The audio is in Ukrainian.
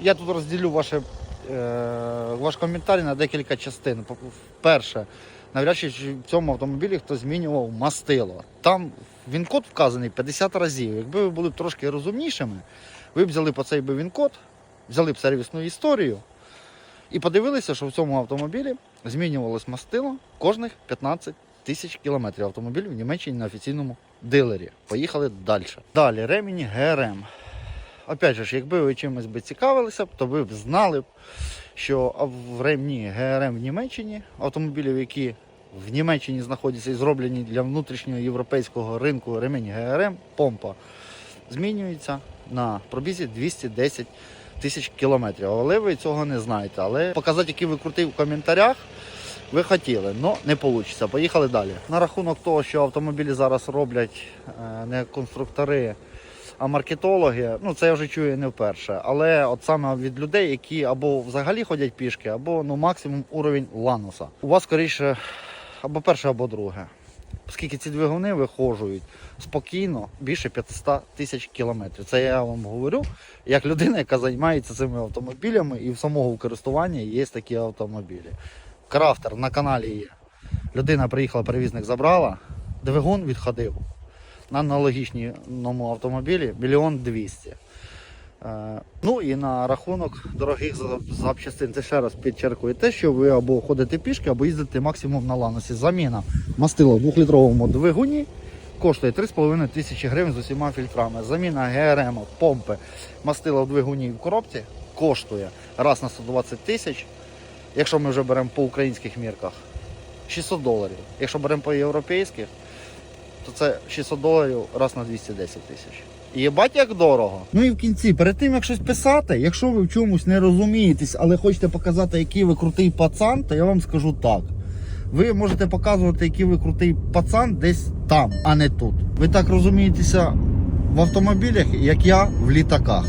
Я тут розділю ваше, е, ваш коментар на декілька частин. Перше, навряд чи в цьому автомобілі хтось змінював мастило. Там він код вказаний 50 разів. Якби ви були трошки розумнішими, ви б взяли по цей би він код, взяли б сервісну історію і подивилися, що в цьому автомобілі змінювалось мастило кожних 15 тисяч кілометрів. Автомобіль в Німеччині на офіційному дилері. Поїхали далі. Далі ремені ГРМ. Опять же, якби ви чимось би цікавилися, то ви б знали, що в ремні ГРМ в Німеччині автомобілів, які в Німеччині знаходяться і зроблені для внутрішнього європейського ринку ремень ГРМ, помпа, змінюється на пробізі 210 тисяч кілометрів. Але ви цього не знаєте. Але показати, які ви крутий в коментарях, ви хотіли, але не вийде. Поїхали далі. На рахунок того, що автомобілі зараз роблять е, не конструктори, а маркетологи, ну це я вже чую не вперше. Але от саме від людей, які або взагалі ходять пішки, або ну максимум уровень лануса. У вас скоріше або перше, або друге. Оскільки ці двигуни виходжують спокійно більше 500 тисяч кілометрів. Це я вам говорю, як людина, яка займається цими автомобілями, і в самого користування є такі автомобілі. Крафтер на каналі є. Людина приїхала, перевізник забрала, двигун відходив на аналогічному автомобілі мільйон двісті. Е, Ну і на рахунок дорогих запчастин, це ще раз підчеркує те, що ви або ходите пішки, або їздите максимум на ланосі. Заміна мастила в 2-літровому двигуні коштує 3,5 тисячі гривень з усіма фільтрами. Заміна ГРМ, помпи, мастила в двигуні в коробці коштує раз на 120 тисяч. Якщо ми вже беремо по українських мірках, 600 доларів. Якщо беремо по європейських, то це 600 доларів раз на 210 тисяч. Єбать як дорого. Ну і в кінці, перед тим як щось писати, якщо ви в чомусь не розумієтесь, але хочете показати, який ви крутий пацан, то я вам скажу так. Ви можете показувати, який ви крутий пацан десь там, а не тут. Ви так розумієтеся в автомобілях, як я в літаках.